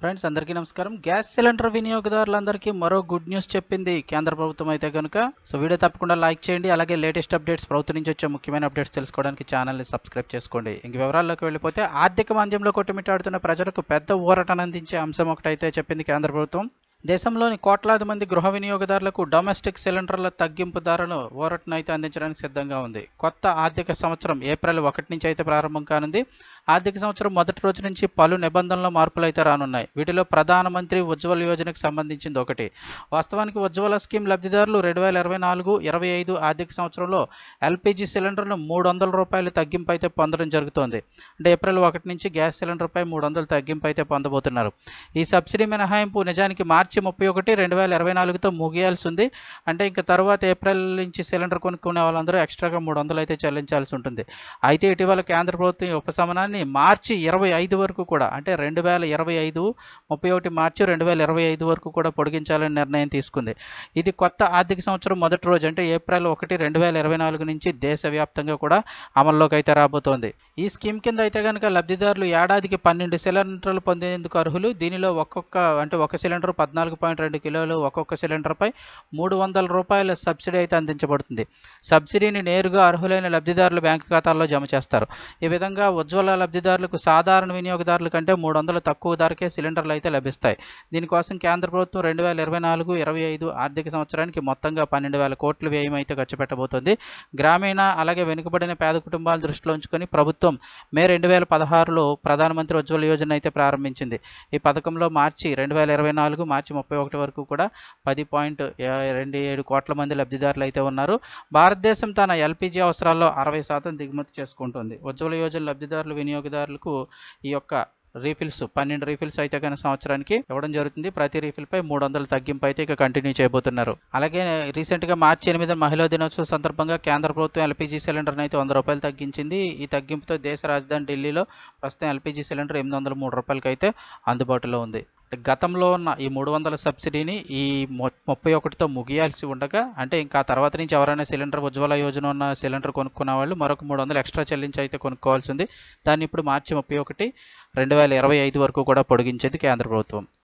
Friends అందరికీ నమస్కారం. Gas cylinder వినియోగదారులందరికీ మరో గుడ్ న్యూస్ చెప్పింది కేంద్ర ప్రభుత్వం అయితే కనుక సో వీడియో తప్పకుండా లైక్ చేయండి అలాగే లేటెస్ట్ అప్డేట్స్ ప్రభుత్వం నుంచి వచ్చే ముఖ్యమైన అప్డేట్స్ తెలుసుకోవడానికి ఛానల్ని సబ్స్క్రైబ్ చేసుకోండి. ఇంక వివరాల్లోకి వెళ్ళిపోతే ఆర్థిక మాంద్యంలో కొట్టుమిట్టాడుతున్న ప్రజలకు పెద్ద ఊరటను అందించే అంశం ఒకటైతే చెప్పింది కేంద్ర ప్రభుత్వం. దేశంలోని కోట్లాది మంది గృహ వినియోగదారులకు డొమెస్టిక్ సిలిండర్ల తగ్గింపు ధరను ఊరటను అయితే అందించడానికి సిద్ధంగా ఉంది. కొత్త ఆర్థిక సంవత్సరం ఏప్రిల్ ఒకటి నుంచి అయితే ప్రారంభం కానుంది. ఆర్థిక సంవత్సరం మొదటి రోజు నుంచి పలు నిబంధనల మార్పులు అయితే రానున్నాయి. వీటిలో ప్రధానమంత్రి ఉజ్వల్ యోజనకు సంబంధించింది ఒకటి. వాస్తవానికి ఉజ్వల స్కీమ్ లబ్ధిదారులు రెండు వేల ఇరవై నాలుగు ఇరవై ఐదు ఆర్థిక సంవత్సరంలో ఎల్పిజి సిలిండర్ను మూడు వందల రూపాయలు తగ్గింపు అయితే పొందడం జరుగుతోంది. అంటే ఏప్రిల్ ఒకటి నుంచి గ్యాస్ సిలిండర్పై మూడు వందలు తగ్గింపు అయితే పొందబోతున్నారు. ఈ సబ్సిడీ మినహాయింపు నిజానికి మార్చి మార్చి ముప్పై ఒకటి రెండు వేల ఇరవై నాలుగుతో ముగియాల్సి ఉంది అంటే ఇంకా తర్వాత ఏప్రిల్ నుంచి సిలిండర్ కొనుక్కునే వాళ్ళందరూ ఎక్స్ట్రాగా మూడు వందలు అయితే చెల్లించాల్సి ఉంటుంది. అయితే ఇటీవల కేంద్ర ప్రభుత్వం ఉపశమనాన్ని మార్చి ఇరవై ఐదు వరకు కూడా అంటే రెండు వేల ఇరవై ఐదు ముప్పై ఒకటి మార్చి రెండు వేల ఇరవై ఐదు వరకు కూడా పొడిగించాలని నిర్ణయం తీసుకుంది. ఇది కొత్త ఆర్థిక సంవత్సరం మొదటి రోజు అంటే ఏప్రిల్ ఒకటి రెండు వేల ఇరవై నాలుగు నుంచి దేశవ్యాప్తంగా కూడా అమల్లోకి అయితే రాబోతోంది. ఈ స్కీమ్ కింద అయితే కనుక లబ్ధిదారులు ఏడాదికి పన్నెండు సిలిండర్లు పొందేందుకు అర్హులు. దీనిలో ఒక్కొక్క అంటే ఒక సిలిండర్ పద్నాలుగు పాయింట్ రెండు కిలోలు ఒక్కొక్క సిలిండర్పై మూడు వందల రూపాయల సబ్సిడీ అయితే అందించబడుతుంది. సబ్సిడీని నేరుగా అర్హులైన లబ్ధిదారుల బ్యాంకు ఖాతాల్లో జమ చేస్తారు. ఈ విధంగా ఉజ్వల లబ్ధిదారులకు సాధారణ వినియోగదారుల కంటే మూడు వందలు తక్కువ ధరకే సిలిండర్లు అయితే లభిస్తాయి. దీనికోసం కేంద్ర ప్రభుత్వం రెండు వేల ఇరవై నాలుగు ఇరవై ఐదు ఆర్థిక సంవత్సరానికి మొత్తంగా పన్నెండు వేల కోట్లు వ్యయం అయితే ఖర్చు పెట్టబోతోంది. గ్రామీణ అలాగే వెనుకబడిన పేద కుటుంబాల దృష్టిలో ఉంచుకొని ప్రభుత్వం మే రెండు వేల పదహారులో ప్రధానమంత్రి ఉజ్వల యోజన అయితే ప్రారంభించింది. ఈ పథకంలో మార్చి రెండు వేల ఇరవై నాలుగు మార్చి ముప్పై ఒకటి వరకు కూడా పది పాయింట్ రెండు ఏడు కోట్ల మంది లబ్ధిదారులు అయితే ఉన్నారు. భారతదేశం తన ఎల్పిజి అవసరాల్లో అరవై శాతం దిగుమతి చేసుకుంటుంది. ఉజ్వల యోజన లబ్ధిదారులు వినియోగదారులకు ఈ యొక్క రీఫిల్స్ పన్నెండు రీఫిల్స్ అయితే కానీ సంవత్సరానికి ఇవ్వడం జరుగుతుంది. ప్రతి రీఫిల్ పై మూడు వందల తగ్గింపు అయితే ఇక కంటిన్యూ చేయబోతున్నారు. అలాగే రీసెంట్గా మార్చి ఎనిమిది మహిళా దినోత్సవం సందర్భంగా కేంద్ర ప్రభుత్వం ఎల్పిజి సిలిండర్ని అయితే వంద రూపాయలు తగ్గించింది. ఈ తగ్గింపుతో దేశ రాజధాని ఢిల్లీలో ప్రస్తుతం ఎల్పిజి సిలిండర్ ఎనిమిది వందల మూడు రూపాయలకి అయితే అందుబాటులో ఉంది. గతంలో ఉన్న ఈ మూడు వందల సబ్సిడీని ఈ ముప్పై ఒకటితో ముగియాల్సి ఉండగా అంటే ఇంకా తర్వాత నుంచి ఎవరైనా సిలిండర్ ఉజ్వల యోజన ఉన్న సిలిండర్ కొనుక్కున్న వాళ్ళు మరొక మూడు వందలు ఎక్స్ట్రా చెల్లించి అయితే కొనుక్కోవాల్సి ఉంది. దాన్ని ఇప్పుడు మార్చి ముప్పై ఒకటి రెండు వేల ఇరవై ఐదు వరకు కూడా పొడిగించేది కేంద్ర ప్రభుత్వం.